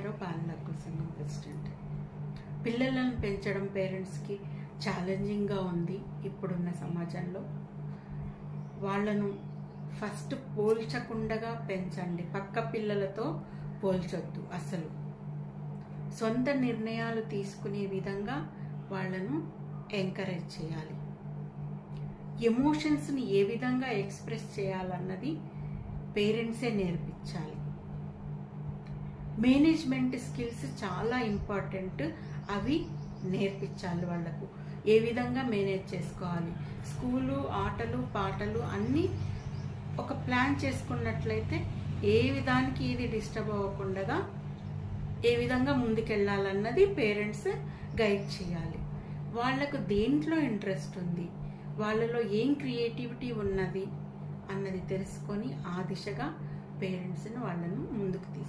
చేశారో బాలనక్కుల సంఘం ప్రెసిడెంట్ పిల్లలను పెంచడం పేరెంట్స్కి ఛాలెంజింగ్గా ఉంది ఇప్పుడున్న సమాజంలో. వాళ్ళను ఫస్ట్ పోల్చకుండగా పెంచండి. పక్క పిల్లలతో పోల్చొద్దు అసలు. సొంత నిర్ణయాలు తీసుకునే విధంగా వాళ్ళను ఎంకరేజ్ చేయాలి. ఎమోషన్స్ని ఏ విధంగా ఎక్స్ప్రెస్ చేయాలన్నది పేరెంట్సే నేర్పించాలి. మేనేజ్మెంట్ స్కిల్స్ చాలా ఇంపార్టెంట్. అవి నేర్పించాలి వాళ్ళకు. ఏ విధంగా మేనేజ్ చేసుకోవాలి? స్కూలు ఆటలు పాటలు అన్నీ ఒక ప్లాన్ చేసుకున్నట్లయితే ఏ విధానికి ఇది డిస్టర్బ్ అవ్వకుండా ఏ విధంగా ముందుకెళ్ళాలన్నది పేరెంట్స్ గైడ్ చేయాలి. వాళ్ళకు దేంట్లో ఇంట్రెస్ట్ ఉంది? వాళ్ళలో ఏం క్రియేటివిటీ ఉన్నది? అన్నది తెలుసుకొని ఆ దిశగా పేరెంట్స్ని వాళ్ళను ముందుకు తీసుకెళ్ళాలి